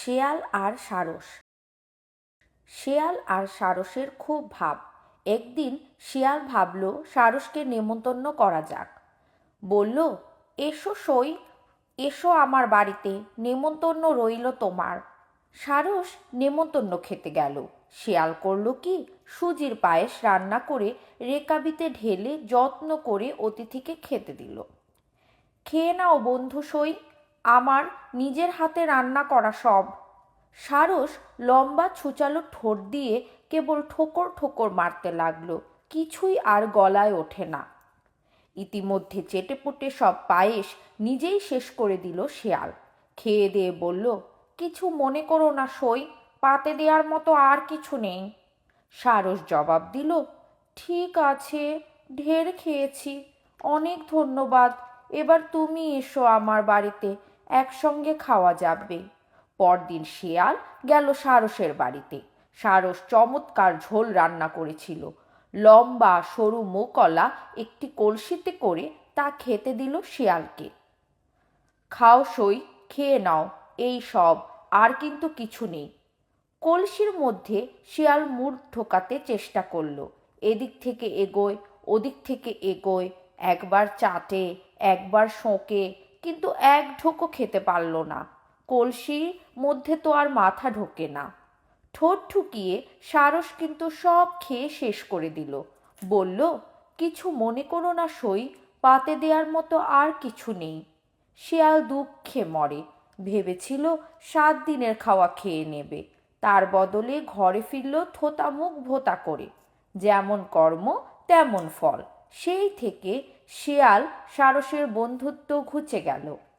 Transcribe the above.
শেয়াল আর সারস। শেয়াল আর সারসের খুব ভাব। একদিন শিয়াল ভাবল, সারসকে নেমন্তন্ন করা যাক। বলল, এসো সই, এসো আমার বাড়িতে, নেমন্তন্ন রইল তোমার। সারস নেমন্তন্ন খেতে গেল। শিয়াল করল কি, সুজির পায়েস রান্না করে রেকাবিতে ঢেলে যত্ন করে অতিথিকে খেতে দিল। খেয়ে নাও বন্ধু সই আমার নিজের হাতে রান্না করা সব। সারস লম্বা ছুচালো ঠোঁট দিয়ে কেবল ঠোকর ঠোকর মারতে লাগল, কিছুই আর গলায় ওঠে না। ইতিমধ্যে চেটেপুটে সব পায়েস নিজেই শেষ করে দিল শেয়াল। খেয়ে দিয়ে বলল, কিছু মনে করো না সই, পাতে দেওয়ার মতো আর কিছু নেই। সারস জবাব দিল, ঠিক আছে, ঢের খেয়েছি, অনেক ধন্যবাদ। এবার তুমি এসো আমার বাড়িতে একসঙ্গে খাওয়া যাবে। পরদিন শেয়াল গেল সারসের বাড়িতে। সারস চমৎকার ঝোল রান্না করেছিল। লম্বা, সরু মোকলা একটি কলসিতে করে তা খেতে দিল শিয়ালকে। খাও সই, খেয়ে নাও, এই সব, আর কিন্তু কিছু নেই। কলসির মধ্যে শিয়াল মুখ ঢোকাতে চেষ্টা করল। এদিক থেকে এগোয়, ওদিক থেকে এগোয়, একবার চাটে, একবার শোঁকে কিন্তু এক ঢোকও খেতে পারল না। কলসির মধ্যে তো আর মাথা ঢোকে না। ঠোঁট ঠুকিয়ে সারস কিন্তু সব খেয়ে শেষ করে দিল। বলল, কিছু মনে করো না সই, পাতে দেওয়ার মতো আর কিছু নেই। শিয়াল দুঃখে মরে। ভেবেছিল সাত দিনের খাওয়া খেয়ে নেবে। তার বদলে ঘরে ফিরল থোতা মুখ ভোতা করে। যেমন কর্ম, তেমন ফল। সেই থেকে শেয়াল সারসের বন্ধুত্ব ঘুচে গেল।